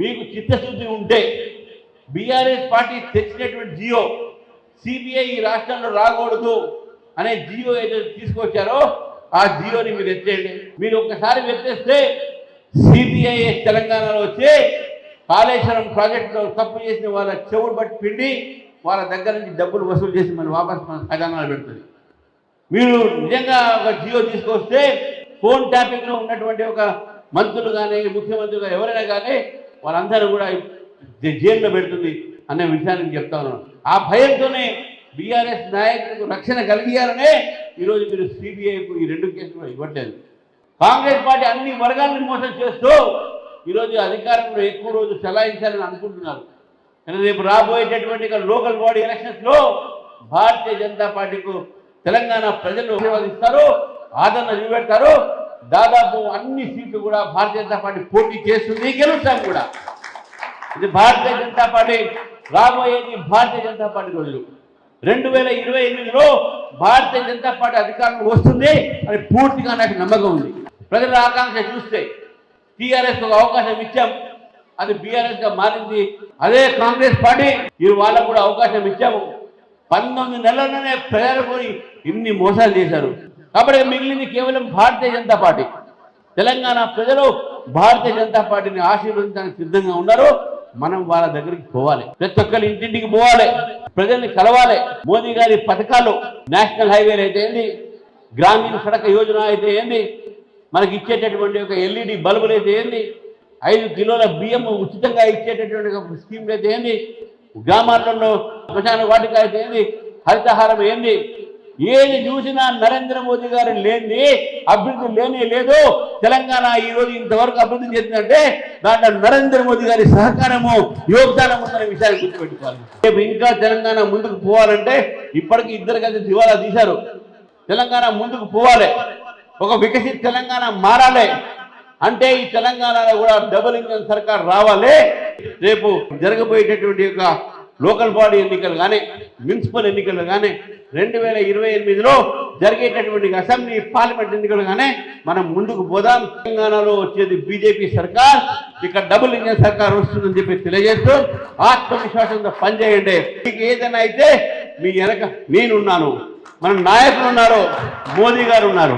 మీకు చిత్తశుద్ధి ఉంటే బీఆర్ఎస్ పార్టీ తెచ్చినటువంటి జియో సిబిఐ ఈ రాష్ట్రంలో రాకూడదు అనే జియో ఏదైతే తీసుకొచ్చారో ఆ జియోని మీరు ఎత్తేయండి. మీరు ఒక్కసారి ఎత్తేస్తే సిబిఐ తెలంగాణలో వచ్చి కాళేశ్వరం ప్రాజెక్టులో తప్పు చేసిన వాళ్ళ చెవుడు బట్టి పిండి వాళ్ళ దగ్గర నుంచి డబ్బులు వసూలు చేసి మళ్ళీ వాపస్ మన ఖజానాలు పెడుతుంది. మీరు నిజంగా ఒక జియో తీసుకొస్తే ఫోన్ ట్యాపింగ్లో ఉన్నటువంటి ఒక మంత్రులు కానీ ముఖ్యమంత్రిగా కానీ ఎవరైనా కానీ వాళ్ళందరూ కూడా జైల్లో పెడుతుంది అనే విషయాన్ని చెప్తా ఉన్నాను. ఆ భయంతోనే బీఆర్ఎస్ నాయకులకు రక్షణ కలిగియాలనే ఈరోజు మీరు సిబిఐకు ఈ రెండు కేసులు ఇవ్వట్లేదు. కాంగ్రెస్ పార్టీ అన్ని వర్గాలను మోసం చేస్తూ ఈరోజు అధికారంలో ఎక్కువ రోజు చలాయించాలని అనుకుంటున్నారు. కానీ రేపు రాబోయేటటువంటి లోకల్ బాడీ ఎలక్షన్స్లో భారతీయ జనతా పార్టీకు తెలంగాణ ప్రజలు ఆశీర్వాదిస్తారు ఆదరణ చూపెడతారు దాదాపు అన్ని సీట్లు కూడా భారతీయ జనతా పార్టీ పోటీ చేస్తుంది గెలుస్తాం కూడా. ఇది భారతీయ జనతా పార్టీ రాబోయేది భారతీయ జనతా పార్టీ రోజులు. రెండు వేల ఇరవై ఎనిమిదిలో భారతీయ జనతా పార్టీ అధికారంలో వస్తుంది అని పూర్తిగా నాకు నమ్మకం ఉంది. ప్రజల ఆకాంక్ష చూస్తే టీఆర్ఎస్ ఒక అవకాశం ఇచ్చాం అది బీఆర్ఎస్గా మారింది. అదే కాంగ్రెస్ పార్టీ ఈ వాళ్ళకు కూడా అవకాశం ఇచ్చాము. పంతొమ్మిది నెలల్లోనే ప్రజలకు ఇన్ని మోసాలు చేశారు. కాబట్టి మిగిలింది కేవలం భారతీయ జనతా పార్టీ. తెలంగాణ ప్రజలు భారతీయ జనతా పార్టీని ఆశీర్వదించడానికి సిద్ధంగా ఉన్నారు. మనం వాళ్ళ దగ్గరికి పోవాలి. ప్రతి ఒక్కరి ఇంటింటికి పోవాలి. ప్రజల్ని కలవాలి. మోదీ గారి పథకాలు నేషనల్ హైవేలు అయితే ఏంది? గ్రామీణ సడక యోజన అయితే ఏంది? మనకి ఇచ్చేటటువంటి ఒక ఎల్ఈడి బల్బులు అయితే ఏంది? ఐదు కిలోల బియ్యం ఉచితంగా ఇచ్చేటటువంటి ఒక స్కీమ్లు అయితే ఏంది? గ్రామాలలో శ్మశాన వాటిక అయితే ఏంది? హరితహారం ఏంది? ఏది చూసినా నరేంద్ర మోదీ గారు లేని అభివృద్ధి లేనే లేదు. తెలంగాణ ఈ రోజు ఇంతవరకు అభివృద్ధి చెందిందంటే దాంట్లో నరేంద్ర మోదీ గారి సహకారము యోగదానం ఉందనే విషయాన్ని గుర్తుపెట్టుకోవాలి. రేపు ఇంకా తెలంగాణ ముందుకు పోవాలంటే ఇప్పటికి ఇద్దరు కలిసి దివాలా తీశారు. తెలంగాణ ముందుకు పోవాలి. ఒక వికసిత తెలంగాణ మారాలి. అంటే ఈ తెలంగాణలో కూడా డబుల్ ఇంజన్ సర్కార్ రావాలి. రేపు జరగబోయేటటువంటి యొక్క లోకల్ బాడీ ఎన్నికలు కానీ మున్సిపల్ ఎన్నికలు కానీ రెండు వేల ఇరవై ఎనిమిదిలో జరిగేటటువంటి అసెంబ్లీ పార్లమెంట్ ఎన్నికలుగానే మనం ముందుకు పోదాం. తెలంగాణలో వచ్చేది బీజేపీ సర్కార్ ఇక్కడ డబుల్ ఇంజన్ సర్కార్ వస్తుందని చెప్పి తెలియజేస్తూ ఆత్మవిశ్వాసంతో పనిచేయండి. మీకు ఏదైనా అయితే మీ వెనక నేనున్నాను. మన నాయకులు ఉన్నారు మోదీ గారు ఉన్నారు.